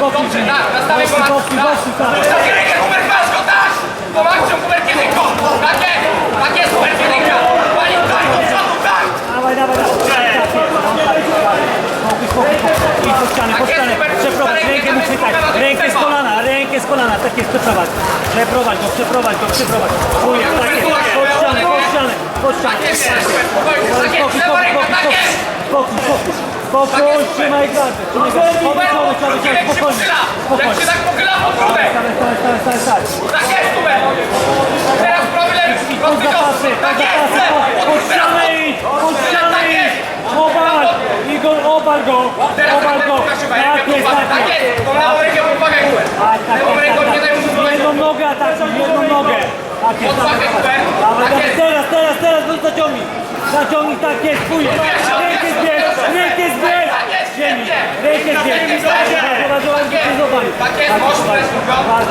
Boki, boki, tak, go na... boki, boki, tak. Takie rękę, numer pasko, tak! Poważnie, numer jedynko! Tak jest, tak jest, numer jedynka! Pani, tak, do przodu, tak! Dawaj, dawaj, dawaj. Spokój, spokój, spokój. I po ścianę, po ścianę. Przeprowadź, rękę mu chwytać. Rękę z kolana, rękę z kolana. Tak jest, przeprowadź. Przeprowadź go, przeprowadź go, przeprowadź. Chuj, tak jest, pod ścianę, pod ścianę, pod ścianę. Tak jest, super, spokojnie, tak jest, Spokój, lewa spokój, ręka, spokój, tak jest! spokój, spokój. Trzymaj klatę, trzymaj klatę. Spokój, spokój, Drugi ręk się spokojnie. pochyla! Jak się tak pochyla, pod grubę! Stary, stary, stary, stary, stary. Tak jest, numer! Teraz lewy, Pod prosty zapasy, cios! pod Tak jest, zapasy, pod pod ścianę idź, pod ścianę idź. Obal, Igor, obal go, Teraz obal go. Tak jest, tak Tak jest. jest, tą lewą rękę pomagaj numer! Tak, tak, Lewą tak, ręką tak, nie daj mu tak. zdobyć! Jedną nogę atakuj, jedną nogę. Tak jest, Pod dawaj, pachę, dawaj. super. Dawaj, Tak dawaj, jest. teraz, teraz, teraz, no zaciągnij. Zaciągnij, tak jest, chuj. Rękę 发。